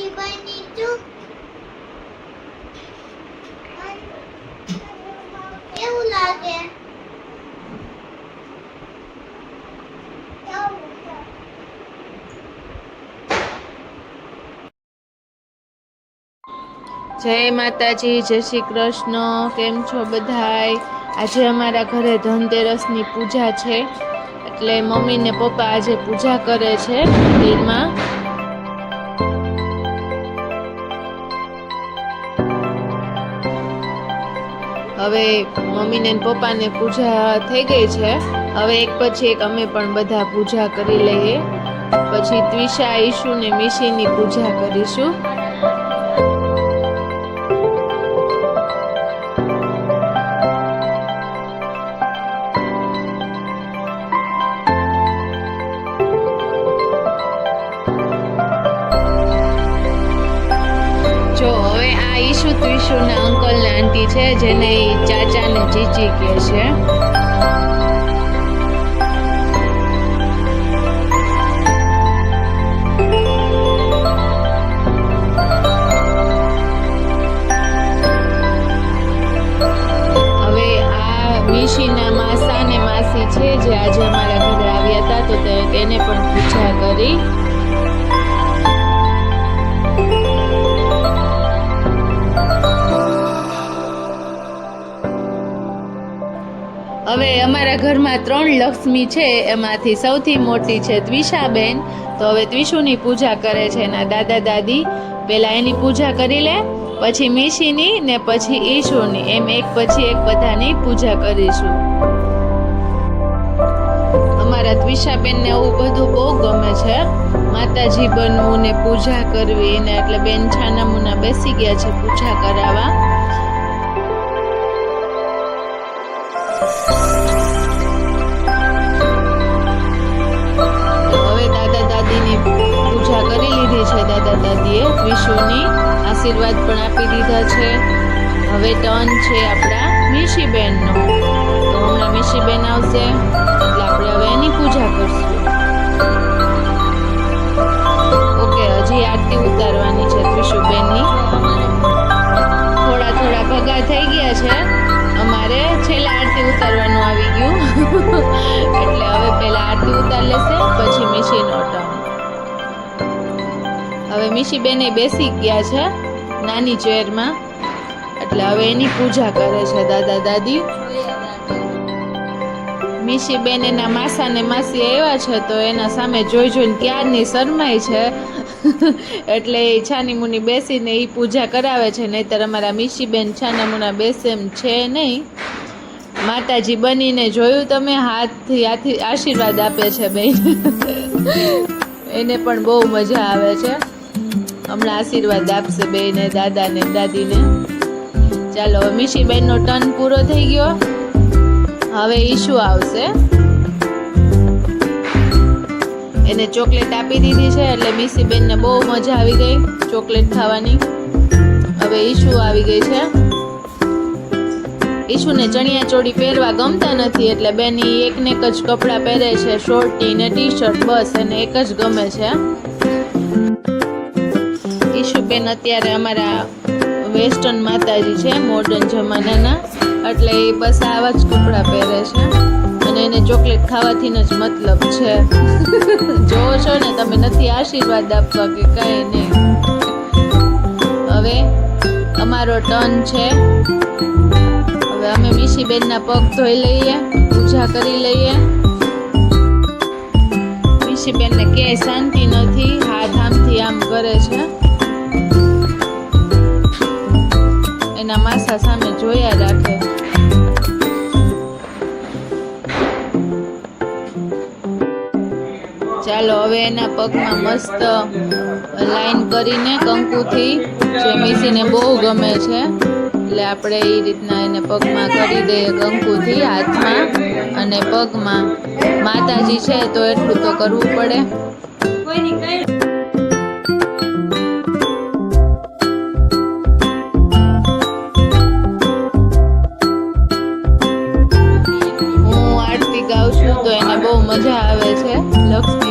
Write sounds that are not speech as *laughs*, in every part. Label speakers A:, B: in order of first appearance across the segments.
A: જય માતાજી, જય શ્રી કૃષ્ણ. કેમ છો બધાય? આજે અમારા ઘરે ધનતેરસની પૂજા છે. એટલે મમ્મી ને પપ્પા આજે પૂજા કરે છે મંદિરમાં હવે મમ્મીને પપ્પાને પૂજા થઈ ગઈ છે. હવે એક પછી એક અમે પણ બધા પૂજા કરી લઈએ. પછી ત્વિષા ઈશુ ને મિશીની પૂજા કરીશું. ઈશુ ત્રિશુના અંકલ ને આંટી છે, જેને ચાચા ને જીજી કહે છે. મિશીના માસા ને માસી છે, જે આજે અમારા ઘરે આવ્યા હતા તો તેને પણ પૂજા કરી. હવે અમારા ઘરમાં ત્રણ લક્ષ્મી છે, એમાંથી સૌથી મોટી છે ત્વિષાબેન તો હવે ત્વિશુની પૂજા કરે છે એના દાદા દાદી. પહેલાં એની પૂજા કરી લે, પછી મીશીની ને પછી ઈશુની. એમ એક પછી એક બધાની પૂજા કરીશું. અમારા ત્વિષાબેનને એવું બધું બહુ ગમે છે. માતાજી બનવું ને પૂજા કરવી ને એટલે બેન છાનામુના બેસી ગયા છે પૂજા કરાવવા. પૂજા કરી લીધી છે દાદા દાદીએ. વિશુની આશીર્વાદ પણ આપી દીધા છે. હવે ટર્ન છે આપણા મિશીબેનનો. તો હમણાં મિશીબેન આવશે, એટલે આપણે હવે એની પૂજા કરશું. ઓકે, હજી આરતી ઉતારવાની છે ત્રિશુબેનની. થોડા થોડા ભગા થઈ ગયા છે. અમારે છેલ્લા આરતી ઉતારવાનું આવી ગયું. *laughs* એટલે હવે પહેલાં આરતી ઉતાર લેશે, પછી મિશીનો ટર્ન હવે મિશી બેને બેસી ગયા છે નાની ચેરમાં. એટલે હવે એની પૂજા કરે છે દાદા દાદી. મિશી બેન એના માસા ને માસી આવ્યા છે તો એના સામે જોઈ જોઈને ક્યારની શરમાય છે. એટલે એ છાની મુની બેસીને એ પૂજા કરાવે છે, નહીતર અમારા મિશી બેન છાના મુના બેસે એમ છે નહીં. માતાજી બનીને જોયું તમે, હાથથી આથી આશીર્વાદ આપે છે બેન. એને પણ બહુ મજા આવે છે. હમણાં આશીર્વાદ આપશે બેને દાદાને, દાદીને. ચાલો હવે મિશીબેનનો ટર્ન પૂરો થઈ ગયો. હવે ઈશુ આવશે. એને ચોકલેટ આપી દીધી છે એટલે મિશીબેનને બહુ મજા આવી ગઈ ચોકલેટ ખાવાની. હવે ઈશુ આવી ગઈ છે. ઈશુને ચણિયા ચોળી પહેરવા ગમતા નથી એટલે બેન એકને એક જ કપડાં પહેરે છે શોર્ટી ને ટી શર્ટ બસ, એને એક જ ગમે છે. ઈશુબેન અત્યારે અમારા વેસ્ટર્ન માતાજી છે મોડર્ન જમાનાના. એટલે એ બસ આવા જ કપડાં પહેરે છે. અને એને ચોકલેટ ખાવાથી જ મતલબ છે. જોવો છો ને, તમે નથી આશીર્વાદ આપવા કે કાંઈ નહીં હવે અમારો ટર્ન છે. હવે અમે મિશીબેનના પગ ધોઈ લઈએ, પૂજા કરી લઈએ. મિશીબેનને ક્યાંય શાંતિ નથી હાથ આમથી આમ કરે છે. એના માસા સામે જોયા રાખે. ચાલો, હવે એના પગમાં મસ્ત લાઈન કરીને કંકુથી જે મિશીને બહુ ગમે છે. એટલે આપણે એ રીતના એને પગમાં કરી દઈએ કંકુથી હાથમાં અને પગમાં. માતાજી છે તો એટલું તો કરવું પડે. મજા આવે છે લક્ષ્મી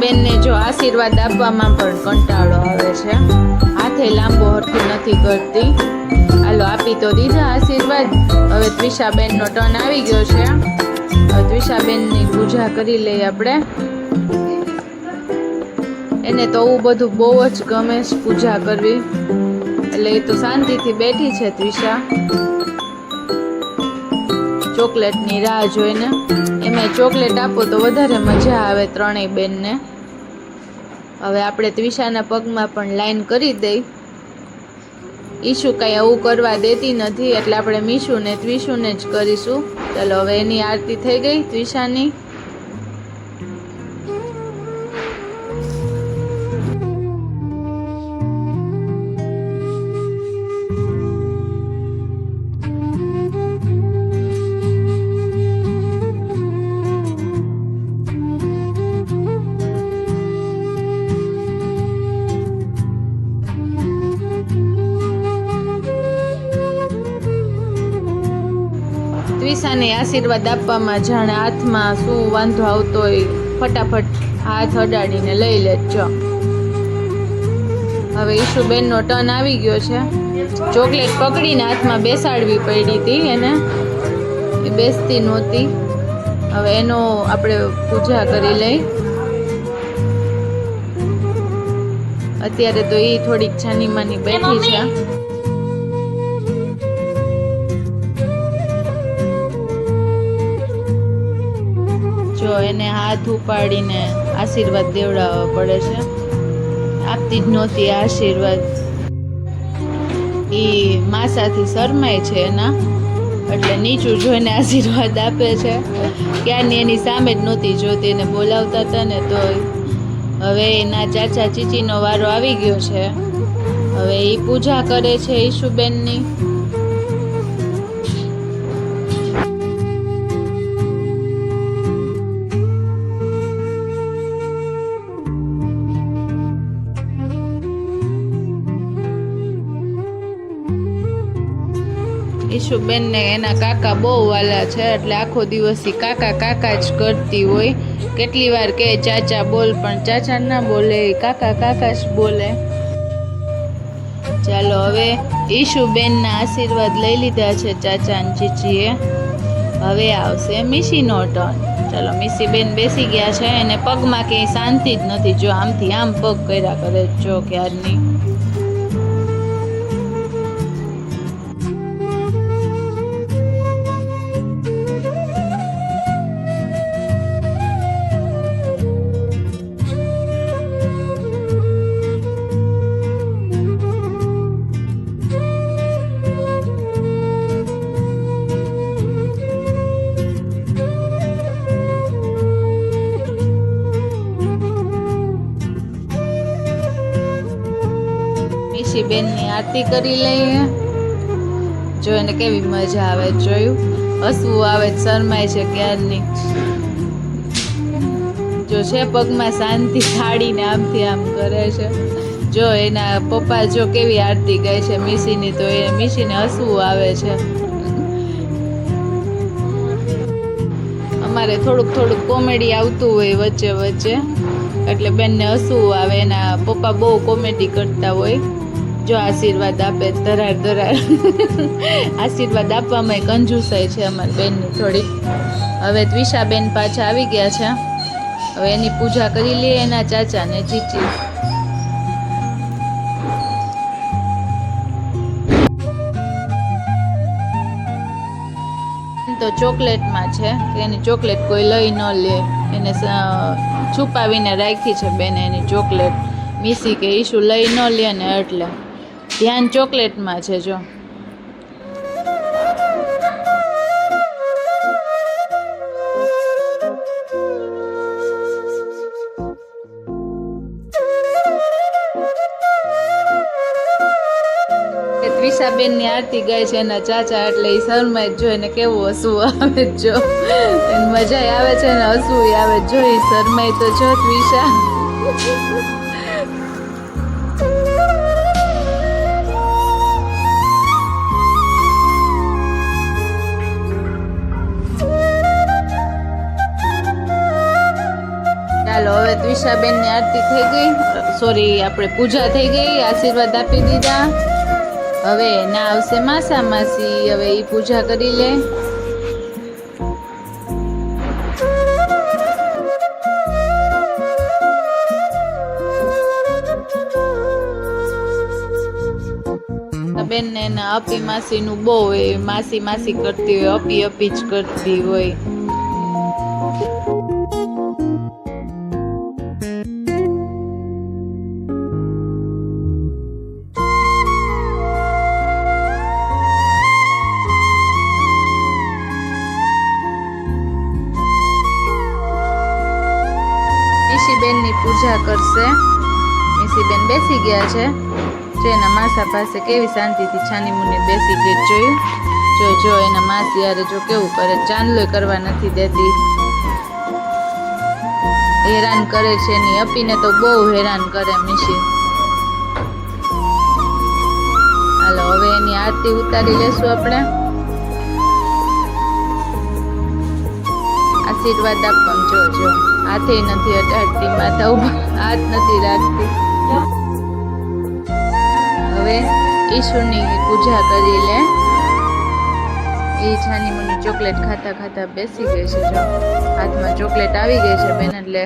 A: બેનને જો આશીર્વાદ આપવામાં પણ કંટાળો આવે છે. હાથે લાંબો હરખું નથી કરતી. હાલો, આપી તો દીધા આશીર્વાદ. હવે ત્રિષાબેનનો ટર્ન આવી ગયો છે. હવે ત્રિષાબેનની પૂજા કરી લઈએ આપણે. એને તો આવું બધું બહુ જ ગમે છે પૂજા કરવી. એટલે એ તો શાંતિથી બેઠી છે ત્રિષા. ચોકલેટની રાહ જોઈને એમાં ચોકલેટ આપો તો વધારે મજા આવે ત્રણેય બેનને. હવે આપણે ત્રિષાના પગમાં પણ લાઈન કરી દઈ. ઈશુ કાંઈ આવું કરવા દેતી નથી, એટલે આપણે મીશુને ત્રિશુને જ કરીશું. ચાલો, હવે એની આરતી થઈ ગઈ ત્વિષાની ત્વિષાને આશીર્વાદ આપવામાં જાણે હાથમાં શું વાંધો આવતો હોય, ફટાફટ હાથ અડાડીને લઈ લેજો. હવે ઈશુબેનનો ટર્ન આવી ગયો છે. ચોકલેટ પકડીને હાથમાં બેસાડવી પડી હતી એને. એ બેસતી નહોતી. હવે એનો આપણે પૂજા કરી લઈ. અત્યારે તો એ થોડીક છાની માની બેઠી છે. એને હાથ ઉપાડીને આશીર્વાદ દેવડાવવા પડે છે. આપતી જ નહોતી આશીર્વાદ. એ માસાથી શરમાય છે એના. એટલે નીચું જોઈને આશીર્વાદ આપે છે. ક્યાંની એની સામે જ નહોતી જોતી એને બોલાવતા હતા ને તો હવે એના ચાચા ચીચીનો વારો આવી ગયો છે. હવે એ પૂજા કરે છે ઈશુબેનની. ઈશુબેનને એના કાકા બહુ વાલા છે, એટલે આખો દિવસ કાકા કાકા જ કરતી હોય. કેટલી વાર કહે ચાચા બોલ, પણ ચાચા ના બોલે કાકા કાકા જ બોલે. ચાલો હવે ઈશુબેનના આશીર્વાદ લઈ લીધા છે ચાચા અને ચીચીએ હવે આવશે મિશીનો ટર્ન ચાલો મિશીબેન બેસી ગયા છે, એને પગમાં ક્યાંય શાંતિ જ નથી. જો આમથી આમ પગ કર્યા કરે, જો ક્યારની. આરતી કરી લઈએ. જો એને કેવી મજા આવે જોયું? હસવું આવે શરમાય છે ક્યારની? જો છે પગમાં શાંતિ, થાળીને આમથી આમ કરે છે. જો એના પપ્પા જો કેવી આરતી ગાય છે મિશીની, તો એ મિશીને હસવું આવે છે. અમારે થોડુંક થોડુંક કોમેડી આવતું હોય વચ્ચે વચ્ચે. એટલે બેનને હસવું આવે, એના પપ્પા બહુ કોમેડી કરતા હોય. જો આશીર્વાદ આપે ધરાર ધરાર આશીર્વાદ આપવામાં કંજુસાઈ છે અમારી બેનની થોડી. હવે દ્વિષાબેન પાછા આવી ગયા છે. હવે એની પૂજા કરી લઈએ એના ચાચાને ચીચી તો ચોકલેટમાં છે, કે એની ચોકલેટ કોઈ લઈ ન લે. એને છુપાવીને રાખી છે બેને એની ચોકલેટ. મિસી કે ઈશુ લઈ ન લે ને એટલે. ધ્યાન ચોકલેટમાં છે, જો. ત્રિષાબેનની આરતી ગાય છે, એના ચાચા એટલે એ શરમાય જ જોઈને કેવું હસવું આવે જો એને મજા આવે છે ને હસવું આવે જ એ શરમાય તો જો ત્વિષા ત્વિષાબેનની આરતી થઈ ગઈ. સોરી આપણે પૂજા થઈ ગઈ. આશીર્વાદ આપી દીધા. હવે ના આવશે માસા માસી. હવે એ પૂજા કરી લે. બેન ને એના અપી માસી નું બહુ હોય માસી માસી કરતી હોય, અપી અપી જ કરતી હોય. પૂજા કરશે. નિશીબેન બેસી ગયા છે. જો એના માસા પાસે કેવી શાંતિથી છાની મુને બેસી ગઈ જોયું? જો જો, એના માસી યારે જો કેવું કરે, ચાંદલો કરવા નથી દેતી. હેરાન કરે છે એની અપીને તો બહુ હેરાન કરે મિશી હાલો, હવે એની આરતી ઉતારી લેશું આપણે. આશીર્વાદ આપવાનું, જો જો. હાથે નથી અટાડતી માથા ઉપર હાથ નથી રાખતી. હવે ઈશ્વરની પૂજા કરી લે. એ છાની મુની ચોકલેટ ખાતા ખાતા બેસી ગઈ છે, જો. હાથમાં ચોકલેટ આવી ગઈ છે બેન, એટલે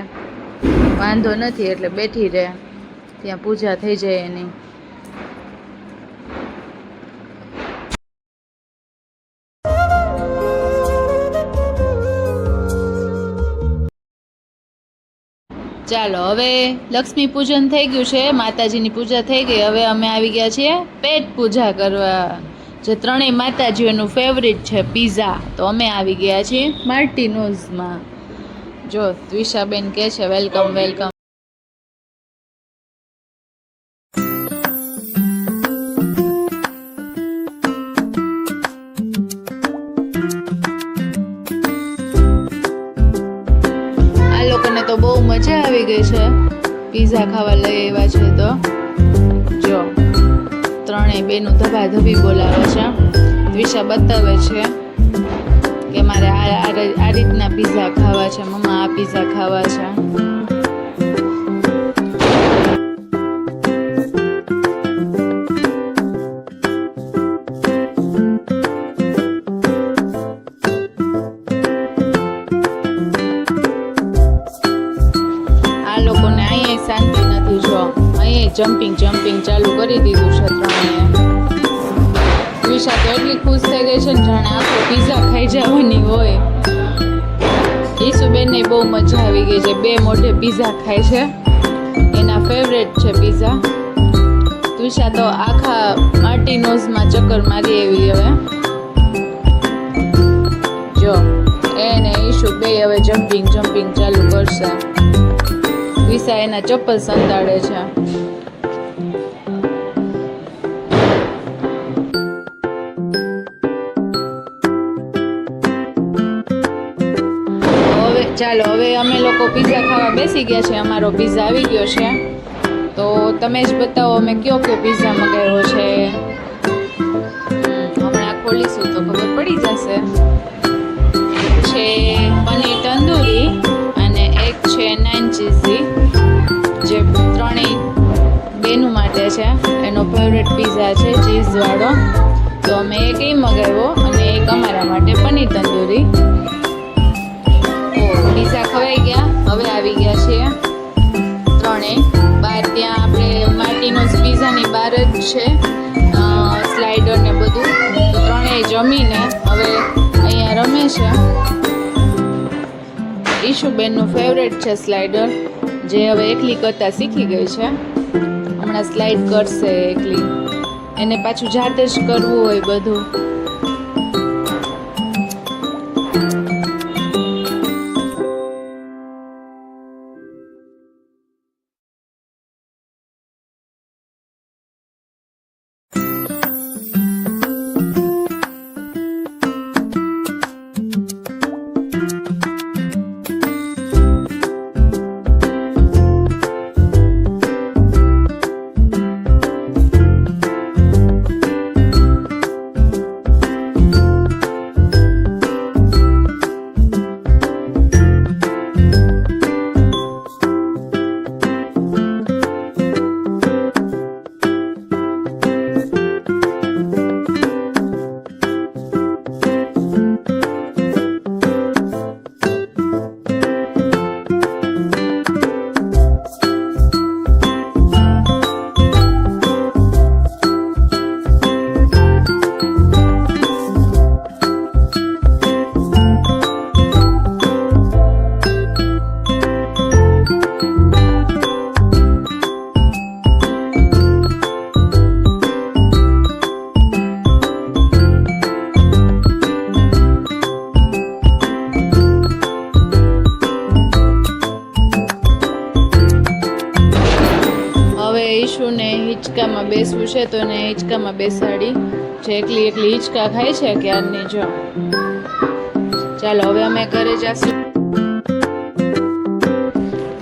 A: વાંધો નથી, એટલે બેઠી રહે. ત્યાં પૂજા થઈ જાય એની. ચાલો, હવે લક્ષ્મી પૂજન થઈ ગયું છે, માતાજીની પૂજા થઈ ગઈ, હવે અમે આવી ગયા છીએ પેટ પૂજા કરવા. જે ત્રણેય માતાજીઓનું ફેવરિટ છે પીઝા તો અમે આવી ગયા છીએ માર્ટિનોઝમાં. જો, દ્વિષાબેન કહે છે વેલકમ વેલકમ પીઝા ખાવા લઈ આવ્યા છે તો. જો, ત્રણેય બેનું ધબાધબી બોલાવે છે. દ્વિષા બતાવે છે કે મારે આ રીતના પીઝા ખાવા છે, મમ્મા આ પીઝા ખાવા છે. જમ્પિંગ જમ્પિંગ ચાલુ કરી દીધું છે ત્રણેય વિશા તો એટલી ખુશ થઈ ગઈ છે ને જાણે આખો પીઝા ખાઈ જવાની હોય. ઈસુબેનને બહુ મજા આવી ગઈ છે. બે મોઢે પીઝા ખાય છે. એના ફેવરેટ છે પીઝા તુષા તો આખા માર્ટિનોઝમાં ચક્કર મારી એવી હવે. જો, એને ઈશુ બે હવે જમ્પિંગ જમ્પિંગ ચાલુ કરશે. વિસા એના ચપ્પલ સંતાડે છે. ચાલો હવે અમે લોકો પીઝા ખાવા બેસી ગયા છે અમારો પીઝા આવી ગયો છે. તો તમે જ બતાવો અમે કયો કયો પીઝા મંગાવ્યો છે? હમ, હમણાં ખોલીશું તો ખબર પડી જશે. છે પનીર તંદૂરી અને એક છે નાઇન ચીઝી જે ત્રણેય બેનું માટે છે. એનો ફેવરેટ પીઝા છે ચીઝવાળો. તો અમે એક એ મગાવ્યો અને એક અમારા માટે પનીર તંદૂરી. પીઝા ખવાઈ ગયા. હવે આવી ગયા છીએ ત્રણેય બહાર ત્યાં આપણે માર્ટિનોઝ પીઝાની બહાર જ છે. સ્લાઇડર ને બધું. તો ત્રણેય જમીને હવે અહીંયા રમે છે. ઈશુબેનનું ફેવરેટ છે સ્લાઇડર જે હવે એકલી કરતાં શીખી ગઈ છે. હમણાં સ્લાઇડ કરશે એકલી. એને પાછું જાતે જ કરવું હોય બધું. છે તો એને હિંચકામાં બેસાડી જે એકલી એકલી હિંચકા ખાય છે ક્યારની જો. ચાલો, હવે અમે ઘરે જશું.